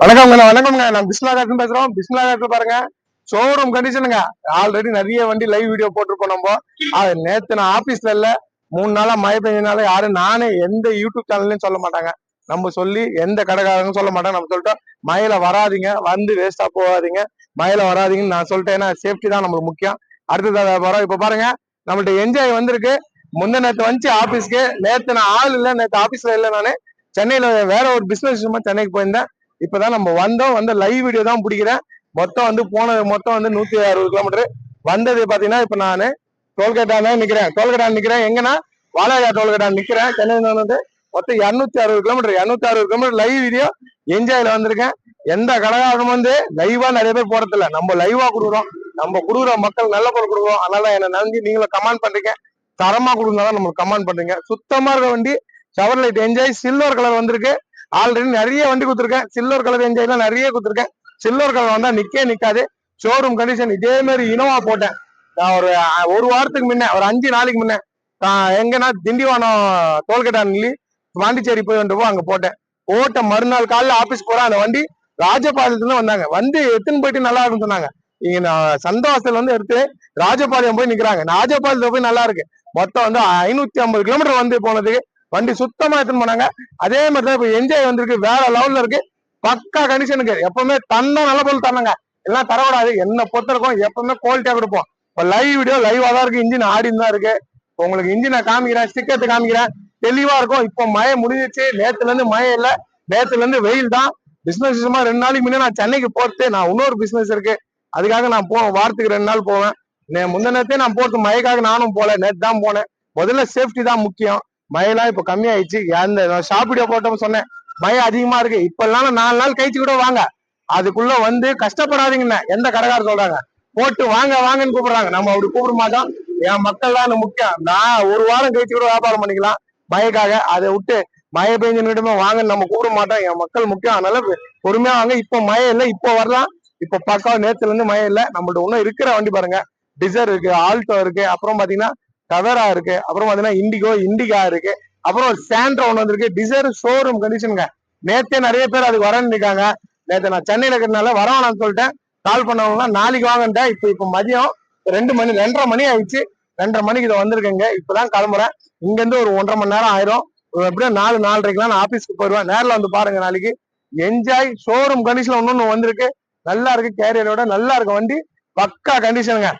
வணக்கம்ங்க வணக்கம்ங்க நான் பிஸ்மிலா காட்டு பேசுறோம். பிஸ்மிலா காட்டு பாருங்க. ஷோரூம் கண்டிஷனுங்க ஆல்ரெடி நிறைய வண்டி லைவ் வீடியோ போட்டிருக்கோம் நம்ம. அது நேத்து நான் ஆபீஸ்ல இல்ல. மூணு நாளா மழை பெஞ்சனால யாரும் நானே எந்த யூடியூப் சேனல்லையும் சொல்ல மாட்டாங்க. நம்ம சொல்லி எந்த கடைக்காரங்க சொல்ல மாட்டாங்க. நம்ம சொல்லிட்டோம் மழையில வராதீங்க. வந்து வேஸ்டா போகாதீங்க. மழையில வராதீங்கன்னு நான் சொல்லிட்டேன். ஏன்னா சேஃப்டி தான் நம்மளுக்கு முக்கியம். அடுத்தது வரோம் இப்ப பாருங்க. நம்மள்ட்ட என்ஜாய் வந்திருக்கு. முந்த நேத்து வந்துச்சு ஆபீஸ்க்கு நேத்து நான் ஆள் இல்ல. நேத்து ஆபீஸ்ல இல்ல நானு. சென்னையில வேற ஒரு பிசினஸ் விஷயமா சென்னைக்கு போயிருந்தேன். இப்பதான் நம்ம வந்தோம் வந்து லைவ் வீடியோ தான் பிடிக்கிறேன். மொத்தம் வந்து போனது மொத்தம் வந்து நூத்தி அறுபது கிலோமீட்டர் வந்தது பாத்தீங்கன்னா இப்ப நான் டோல்கேட்டான நிக்கிறேன். டோல்கேட்டா நிக்கிறேன். எங்கன்னா? வாலாஜா டோல்கேட்டா நிக்கிறேன். சென்னையில வந்து மொத்தம் இருநூத்தி அறுபது கிலோமீட்டர் இருநூத்தி அறுபது கிலோமீட்டர் லைவ் வீடியோ என்ஜாய்ல வந்திருக்கேன். எந்த கடைக்காரனும் வந்து லைவா நிறைய பேர் போறதில்ல. நம்ம லைவா கொடுக்குறோம். நம்ம கொடுக்குற மக்கள் நல்ல பொருள் கொடுக்குறோம். அதனால என்ன நம்பி நீங்களும் கமெண்ட் பண்றீங்க. தரமா கொடுக்குறதுனால நம்மளுக்கு கமெண்ட் பண்றீங்க சுத்தமா இருக்க வண்டி shower light enjoy silver colour வந்திருக்கு. ஆல்ரெடி நிறைய வண்டி கொடுத்துருக்கேன். சில்வர் கலர் என்ஜாய்லாம் நிறைய கொடுத்துருக்கேன். சில்வர் கலர் வந்தா நிக்கே நிக்காது. ஷோரூம் கண்டிஷன் இதே மாதிரி இனோவா போட்டேன். நான் ஒரு ஒரு வாரத்துக்கு முன்ன ஒரு அஞ்சு நாளைக்கு முன்ன நான் எங்கன்னா திண்டிவனம் நில்லி பாண்டிச்சேரி போய் வந்துருப்போம் அங்க போட்டேன். போட்ட மறுநாள் காலைல ஆபீஸ் போறேன் அந்த வண்டி ராஜபாளையத்துல வந்தாங்க. வந்து எடுத்துன்னு போயிட்டு நல்லா இருக்குன்னு சொன்னாங்க. இங்க நான் சந்தவாசல் வந்து எடுத்து ராஜபாளையம் போய் நிக்கிறாங்க. ராஜபாளையத்துல போய் நல்லா இருக்கு. மொத்தம் வந்து ஐநூத்தி ஐம்பது கிலோமீட்டர் வந்து போனதுக்கு வண்டி சுத்தமா எடுத்துன்னு போனாங்க. அதே மாதிரி தான் இப்ப என்ஜாய் வந்திருக்கு வேற லெவல்ல இருக்கு. பக்கா கண்டிஷனுக்கு எப்பவுமே தந்தா நல்ல பொருள் தரணுங்க. எல்லாம் தரக்கூடாது. என்ன பொறுத்திருக்கும் எப்பவுமே குவாலிட்டியா கொடுப்போம். இப்ப லைவ் வீடியோ லைவா தான் இருக்கு. இன்ஜின் ஆடின்னு தான் இருக்கு. உங்களுக்கு இன்ஜினை காமிக்கிறேன் ஸ்டிக்கத்தை காமிக்கிறேன். தெளிவா இருக்கும். இப்போ மழை முடிஞ்சிச்சு. நேத்துல இருந்து மழை இல்ல. நேத்துல இருந்து வெயில் தான். பிசினஸ் விஷயமா ரெண்டு நாளைக்கு முன்னே நான் சென்னைக்கு போறது நான் இன்னொரு பிசினஸ் இருக்கு. அதுக்காக நான் போ வாரத்துக்கு ரெண்டு நாள் போவேன். நே- முந்த நான் போறது மழைக்காக நானும் போல. நேற்று தான் போனேன். முதல்ல சேஃப்டி தான் முக்கியம். மழைலாம் இப்ப கம்மியாயிடுச்சு. அந்த ஷாப் போட்டோம்னு சொன்னேன். மழை அதிகமா இருக்கு. இப்ப எல்லாம் நாலு நாள் கழிச்சு கூட வாங்க. அதுக்குள்ள வந்து கஷ்டப்படாதீங்கண்ணே. எந்த கடைக்காரர் சொல்றாங்க? போட்டு வாங்க வாங்கன்னு கூப்பிடுறாங்க. நம்ம அப்படி கூப்பிட மாட்டோம். என் மக்கள் தான் முக்கியம். நான் ஒரு வாரம் கழிச்சு கூட வியாபாரம் பண்ணிக்கலாம். மழைக்காக அதை விட்டு மழை பெஞ்சுன்னு வாங்கன்னு நம்ம கூப்பிட மாட்டோம். என் மக்கள் முக்கியம். அதனால பொறுமையா வாங்க. இப்போ மழை இல்லை இப்போ வரலாம். இப்போ பக்கம் நேத்துல இருந்து மழை இல்லை. நம்மள்ட்ட இன்னும் இருக்கிற வண்டி பாருங்க. டிசர் இருக்கு ஆல்டோ இருக்கு. அப்புறம் பாத்தீங்கன்னா டவேரா இருக்கு. அப்புறம் பாத்தீங்கன்னா இண்டிகோ இண்டிகா இருக்கு. அப்புறம் ஒரு சாண்ட்ரோ ஒன்று வந்திருக்கு. டிசைர் ஷோரூம் கண்டிஷனுங்க நேத்தே நிறைய பேர் அதுக்கு வரேன்னு இருக்காங்க. நேற்று நான் சென்னையில இருக்கிறதுனால வர வேணாம்னு சொல்லிட்டேன். கால் பண்ணவங்கன்னா நாளைக்கு வாங்கன்ட்டேன். இப்போ இப்போ மதியம் ரெண்டு மணி ரெண்டரை மணி ஆயிடுச்சு. ரெண்டரை மணிக்கு இதை வந்திருக்கேங்க. இப்போதான் கிளம்புறேன். இங்கேருந்து ஒரு ஒன்றரை மணி நேரம் ஆயிரும். எப்படியும் நாலு நாலரைக்கெல்லாம் நான் ஆஃபீஸ்க்கு போயிடுவேன். நேரில் வந்து பாருங்க நாளைக்கு. என்ஜாய் ஷோரூம் கண்டிஷன்ல ஒன்று வந்திருக்கு. நல்லா இருக்கு. கேரியரோட நல்லா இருக்கு வண்டி. பக்கா கண்டிஷனுங்க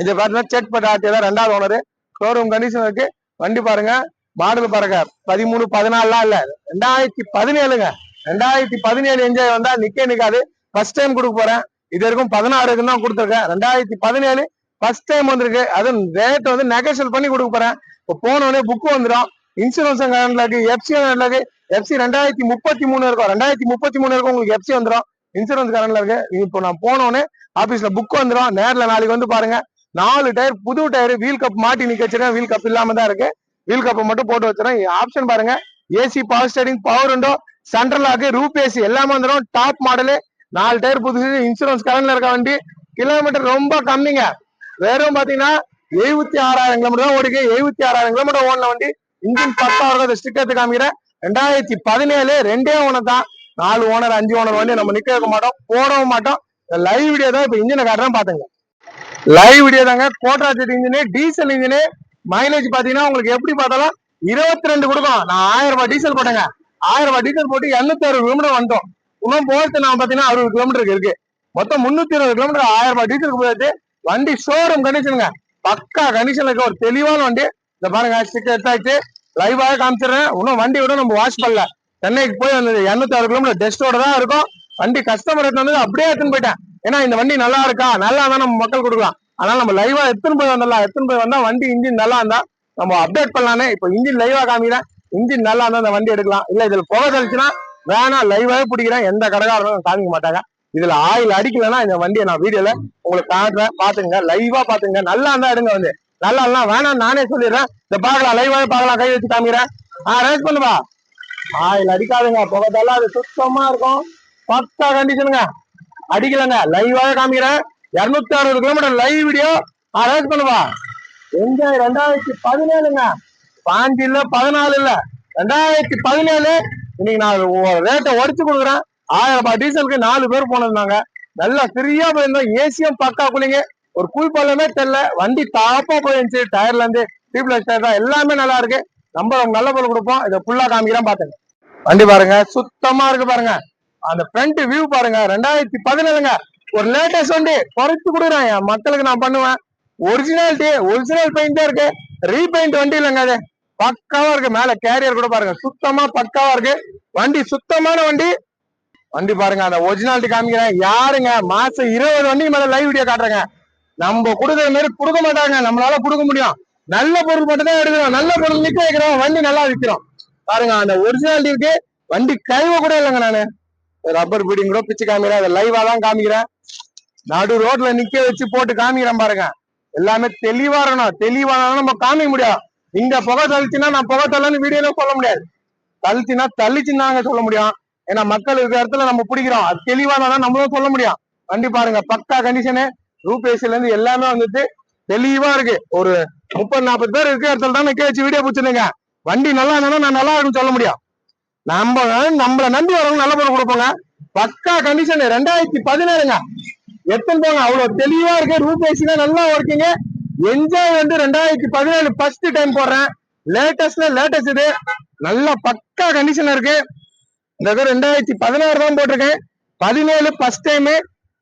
இது பாத்தீங்கன்னா செட் பட்டாட்டி தான் ரெண்டாவது ஓனர் ஷோரூம் கண்டிஷன் இருக்கு. வண்டி பாருங்க. மாடல் பாருங்க. பதிமூணு பதினாலுலாம் இல்ல. ரெண்டாயிரத்தி பதினேழுங்க. ரெண்டாயிரத்தி பதினேழு என்ஜாய் வந்தா நிக்க நிக்காது. ஃபர்ஸ்ட் டைம் கொடுக்க போறேன். இது வரைக்கும் பதினாறுக்கு தான் கொடுத்துருக்கேன். ரெண்டாயிரத்தி பதினேழு ஃபர்ஸ்ட் டைம் வந்திருக்கு. அதுவும் ரேட் வந்து நெகோசியல் பண்ணி கொடுக்க போறேன். இப்போ போனோடனே புக் வந்துடும் இன்சூரன்ஸ் கரண்ட்ல இருக்கு எஃப்சி இருக்கு எஃப்சி ரெண்டாயிரத்தி முப்பத்தி மூணு இருக்கும். ரெண்டாயிரத்தி முப்பத்தி மூணு இருக்கும் உங்களுக்கு எஃப்சி வந்துடும் இன்சூரன்ஸ் கரண்ட்ல இருக்கு இப்போ நான் போனோடனே ஆபீஸ்ல புக் வந்துடும் நேரில் நாளைக்கு வந்து பாருங்க. நாலு டயர் புது டயர் வீல் கப் மாட்டி நிக்க வச்சிருக்கேன் வீல் கப் இல்லாம தான் இருக்கு. வீல் கப்பை மட்டும் போட்டு வச்சிருக்கேன் ஆப்ஷன் பாருங்க. ஏசி பவர் ஸ்டேரிங் பவர் உண்டோ சென்ட்ரல் லாக்கு ரூப் ஏசி எல்லாமே வந்துடும். டாப் மாடலு நாலு டயர் புதுசு இன்சூரன்ஸ் கரண்ட்ல இருக்க வண்டி கிலோமீட்டர் ரொம்ப கம்மிங்க. வெறும் பாத்தீங்கன்னா எழுபத்தி ஆறாயிரம் கிலோமீட்டர் தான் ஓடிக்கு. எழுபத்தி ஆறாயிரம் கிலோமீட்டர் ஓடின வண்டி இன்ஜின் பத்தாயிரம் இருக்கும் ஸ்டிக்கர் காமிக்கிறேன் ரெண்டாயிரத்தி பதினேழு ரெண்டே ஓனர் தான். நாலு ஓனர் அஞ்சு ஓனர் வண்டி நம்ம நிக்க வைக்க மாட்டோம். போடவும் மாட்டோம். லைவ் வீடியோ தான் இப்ப இன்ஜினை காட்டுறேன் பாத்துங்க. லைவ் வீடியோ தாங்க. கோட்ராஜெட் இன்ஜினு டீசல் இன்ஜினு மைலேஜ் பாத்தீங்கன்னா உங்களுக்கு எப்படி பார்த்தாலும் இருபத்தி ரெண்டு கொடுக்கும். நான் ஆயிரம் ரூபாய் டீசல் போட்டேங்க. ஆயிரம் ரூபாய் டீசல் போட்டு எண்ணூத்தி அறுபது கிலோமீட்டர் வந்துட்டோம். இன்னும் போகிறது நான் பாத்தீங்கன்னா அறுபது கிலோமீட்டருக்கு இருக்கு மொத்தம் முன்னூத்தி இருபது கிலோமீட்டர் ஆயிரம் ரூபாய் டீசலுக்கு போயிட்டு வண்டி ஷோரூம் கண்டிஷனுங்க பக்கா கண்டிஷன்ல இருக்க ஒரு தெளிவான வண்டி. இந்த பாருங்க ஸ்டிக்கர் எடுத்தாச்சு. லைவாக காமிச்சிடுறேன். இன்னும் வண்டி விட நம்ம வாஷ் பண்ணல. சென்னைக்கு போய் வந்தது எண்ணூத்தி அறுபது கிலோமீட்டர் டெஸ்டோட தான் இருக்கும். வண்டி கஸ்டமர் எடுத்து வந்தது அப்படியே எடுத்துன்னு போயிட்டேன். ஏன்னா இந்த வண்டி நல்லா இருக்கா? நல்லா தான் நம்ம மக்கள் கொடுக்கலாம். அதனால நம்ம லைவா எத்தனை போய் வந்துடலாம் எத்தனை போய் வந்தா வண்டி இன்ஜின் நல்லா இருந்தா நம்ம அப்டேட் பண்ணலானே இப்போ இன்ஜின் லைவா காமிக்கிறேன் இன்ஜின் நல்லா இருந்தா அந்த வண்டி எடுக்கலாம். இல்ல இதுல புகை கழிச்சுன்னா வேணாம் லைவாவே பிடிக்கிறேன். எந்த கடைக்காரரும் காமிக்க மாட்டாங்க. இதுல ஆயில் அடிக்கலன்னா இந்த வண்டியை நான் வீடியோல உங்களுக்கு காட்டுறேன். பாத்துங்க லைவா பாத்துங்க நல்லா இருந்தா எடுங்க வந்து. நல்லா இல்ல வேணாம் நானே சொல்லிடுறேன். இந்த பாக்கலாம் லைவாவே பாக்கலாம் கை வச்சு காமிக்கிறேன். ஆ ரேஸ் பண்ணுவா ஆயில் அடிக்காதுங்க. புகை தள்ளாது. சுத்தமா இருக்கும். பக்கா கண்டிஷனுங்க அடிக்கலங்க. லைவாக காமிக்கிறேன். இருநூத்தி அறுபது கிலோமீட்டர் லைவ் வீடியோ அரேஞ்ச் பண்ணுவா. எங்க? ரெண்டாயிரத்தி பதினேழுங்க. பாஞ்சு இல்ல பதினாலு இல்ல. ரெண்டாயிரத்தி பதினேழு. இன்னைக்கு நான் ரேட்டை உடச்சு கொடுக்குறேன். ஆயிரம் ரூபாய் டீசலுக்கு நாலு பேர் போனதுனாங்க. நல்லா ஃப்ரீயா போயிருந்தோம். ஏசியும் பக்கா குளிங்க ஒரு கூல் பல்லமே தெரியல. வண்டி தாப்பா போயிருந்துச்சு. டயர்ல இருந்து டியூப்லெஸ் டயர் தான். எல்லாமே நல்லா இருக்கு. நம்ம நல்ல பொருள் கொடுப்போம். இதை ஃபுல்லா காமிக்கிறேன் பாத்துங்க வண்டி பாருங்க. சுத்தமா இருக்கு பாருங்க. அந்த ஃப்ரண்ட் வியூ பாருங்க ரெண்டாயிரத்தி பதினேழுங்க. ஒரு லேட்டஸ்ட் வண்டி குறைச்சு கொடுக்குறேன் என் மக்களுக்கு நான் பண்ணுவேன். ஒரிஜினாலிட்டி ஒரிஜினல் பெயிண்ட் இருக்கு. ரீபெயிண்ட் வண்டி இல்லைங்க அது. பக்காவா இருக்கு. மேல கேரியர் கூட பாருங்க. சுத்தமா பக்காவா இருக்கு. வண்டி சுத்தமான வண்டி. வண்டி பாருங்க அந்த ஒரிஜினாலிட்டி காமிக்கிறேன். யாருங்க? மாசம் இருபது வண்டி மேல லைவ் வீடியோ காட்டுறேங்க. நம்ம கொடுக்குற மாதிரி கொடுக்க மாட்டாங்க. நம்மளால கொடுக்க முடியும். நல்ல பொருள் மட்டும் தான் எடுக்கிறோம். நல்ல பொருள் நிக்க வைக்கிறோம். வண்டி நல்லா விற்கிறோம். பாருங்க அந்த ஒரிஜினாலிட்டி இருக்கு. வண்டி கழுவ கூட இல்லைங்க நானு. ரப்பர் பீடிங் கூட பிச்சு காமிக்கிறேன். அதை லைவா தான் காமிக்கிறேன். நடு ரோட்ல நிக்க வச்சு போட்டு காமிக்கிறேன் பாருங்க. எல்லாமே தெளிவா இருக்கணும். தெளிவா நம்ம காமிக்க முடியும். இங்க புகை தள்ளிச்சுன்னா நான் புகை தள்ளன்னு வீடியோல சொல்ல முடியாது. தள்ளிச்சுன்னா தள்ளிச்சுன்னு தாங்க சொல்ல முடியும். ஏன்னா மக்கள் இருக்கிற இடத்துல நம்ம பிடிக்கிறோம். அது தெளிவா தான் நம்மளும் சொல்ல முடியும். வண்டி பாருங்க பக்கா கண்டிஷனு ரூபேசில இருந்து எல்லாமே வந்துட்டு தெளிவா இருக்கு. ஒரு முப்பது நாற்பது பேர் இருக்கிற இடத்துல தான் நிக்க வச்சு வீடியோ பிடிச்சிருந்தேங்க. வண்டி நல்லா இருந்தாலும் நான் நல்லா இருக்குன்னு சொல்ல முடியும். நம்ம நம்மள நம்பி வரவங்க நல்ல பொருள் கொடுப்போங்க. பக்கா கண்டிஷன் ரெண்டாயிரத்தி பதினேழுங்க. எத்தனை போங்க அவ்வளவு தெளிவா இருக்கு. ரூபேஸ்ல நல்லா ஒர்க்கிங்க என்ஜாய் வந்து ரெண்டாயிரத்தி பதினேழு ஃபர்ஸ்ட் டைம் போடுறேன். லேட்டஸ்ட்ல லேட்டஸ்ட் இது. நல்ல பக்கா கண்டிஷன் இருக்கு. இந்த இது ரெண்டாயிரத்தி பதினாறு தான் போட்டிருக்கேன். பதினேழு ஃபர்ஸ்ட் டைம்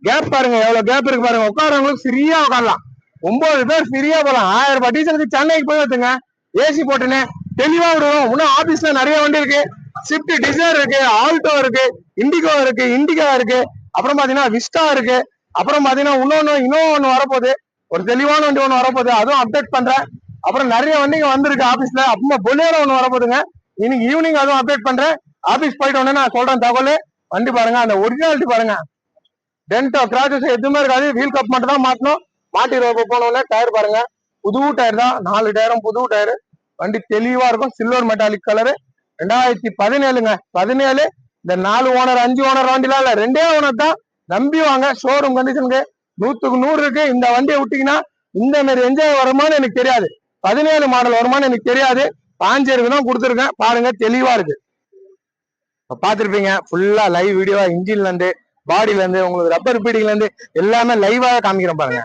கேப் பாருங்க எவ்வளவு கேப் இருக்கு பாருங்க. உட்காரவங்களுக்கு ஃப்ரீயா உட்காரலாம். ஒன்பது பேர் ஃப்ரீயா போலாம். ஆயிரம் ரூபாய் டீசலுக்கு சென்னைக்கு போய் வந்துங்க ஏசி போட்டுன்னு தெளிவா விடுவோம். இன்னும் ஆபீஸ்ல நிறைய வண்டி இருக்கு. ஸ்விஃப்ட் டிசைர் இருக்கு ஆல்டோ இருக்கு இண்டிகோ இருக்கு இண்டிகா இருக்கு அப்புறம் பாத்தீங்கன்னா விஸ்டா இருக்கு அப்புறம் பாத்தீங்கன்னா இன்னொன்னு இன்னும் ஒன்று வரப்போகுது. ஒரு தெளிவான வண்டி ஒன்று வரப்போகுது. அதுவும் அப்டேட் பண்றேன். அப்புறம் நிறைய வண்டிங்க வந்திருக்கு ஆபீஸ்ல அப்புறமா பொலேரோ ஒன்று வரப்போகுதுங்க. இன்னைக்கு ஈவினிங் அதுவும் அப்டேட் பண்றேன். ஆபீஸ் போயிட்டு உடனே நான் சொல்றேன் தகவல். வண்டி பாருங்க அந்த ஒரிஜினாலிட்டி பாருங்க. டென்டோ கிராச்சஸ் எதுவுமே இருக்காது. வீல் கப் மட்டும் தான் மாட்டணும். மாட்டி ரோப்பு போனோடனே டயர் பாருங்க. புது டயர் தான். நாலு டயரும் புது டயர் வண்டி தெளிவா இருக்கும். சில்வர் மெட்டாலிக் கலரு ரெண்டாயிரத்தி பதினேழுங்க. பதினேழு இந்த நாலு ஓனர் அஞ்சு ஓனர் வண்டிலாம் இல்லை. ரெண்டே ஓனர் தான் நம்பி வாங்க. ஷோரூம் கண்டிஷனுக்கு நூத்துக்கு நூறு இருக்கு. இந்த வண்டியை விட்டீங்கன்னா இந்த மாதிரி என்ஜாய் வருமானு எனக்கு தெரியாது. பதினேழு மாடல் வருமானு எனக்கு தெரியாது. பாஞ்சேருக்கு தான் கொடுத்துருக்கேன். பாருங்க தெளிவா இருக்கு. இப்ப பாத்திருப்பீங்க ஃபுல்லா லைவ் வீடியோவா இன்ஜின்ல இருந்து பாடியில இருந்து உங்களுக்கு ரப்பர் பீடிங்ல இருந்து எல்லாமே லைவா காமிக்கிறேன் பாருங்க.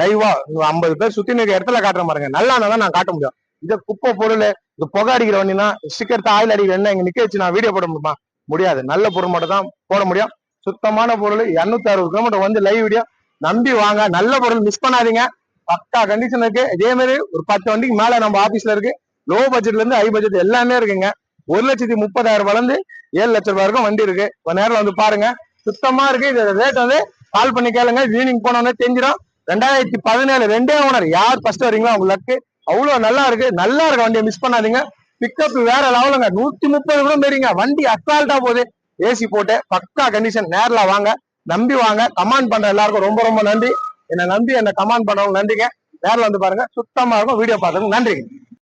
லைவா ஐம்பது பேர் சுத்தி நிற்கிற இடத்துல காட்டுறேன் பாருங்க. நல்லா தான் நான் காட்ட முடியும். இது குப்பை பொருள் இது புகை அடிக்கிற வண்டினா ஸ்டிக்கர் ஆயில் அடிக்கிற என்ன இங்க நிக்க வச்சு நான் வீடியோ போட முடியுமா? முடியாது. நல்ல பொருள் மட்டும் தான் போட முடியும். சுத்தமான பொருள் இருநூத்தி அறுபது கிலோமீட்டர் வந்து லைவ் வீடியோ நம்பி வாங்க. நல்ல பொருள் மிஸ் பண்ணாதீங்க. பக்கா கண்டிஷன் இருக்கு. இதே மாதிரி ஒரு பத்து வண்டிக்கு மேல நம்ம ஆபீஸ்ல இருக்கு. லோ பட்ஜெட்ல இருந்து ஹை பட்ஜெட் எல்லாமே இருக்குங்க. ஒரு லட்சத்தி முப்பதாயிரம் வளர்ந்து ஏழு லட்சம் ரூபாய் வரைக்கும் வண்டி இருக்கு. கொஞ்ச நேரம் வந்து பாருங்க. சுத்தமா இருக்கு. இது ரேட் வந்து கால் பண்ணி கேளுங்க. ஈவினிங் போனோடனே தெரிஞ்சிடும். ரெண்டாயிரத்தி பதினேழு ரெண்டே ஓனர் யார் ஃபர்ஸ்ட் வரீங்களோ அவங்க லக்கு அவ்வளவு நல்லா இருக்கு. நல்லா இருக்கு வண்டியை மிஸ் பண்ணாதீங்க. பிக்கப் வேற லெவலுங்க நூத்தி முப்பது கூட மாரிங்க வண்டி அசால்ட்டா போகுது. ஏசி போட்டு பக்கா கண்டிஷன் நேர்ல வாங்க. நம்பி வாங்க. கமாண்ட் பண்ற எல்லாருக்கும் ரொம்ப ரொம்ப நன்றி. என்னை நம்பி என்ன கமாண்ட் பண்றவங்க நன்றிங்க. நேரில் வந்து பாருங்க. சுத்தமா இருக்கும். வீடியோ பார்த்துங்க நன்றிங்க.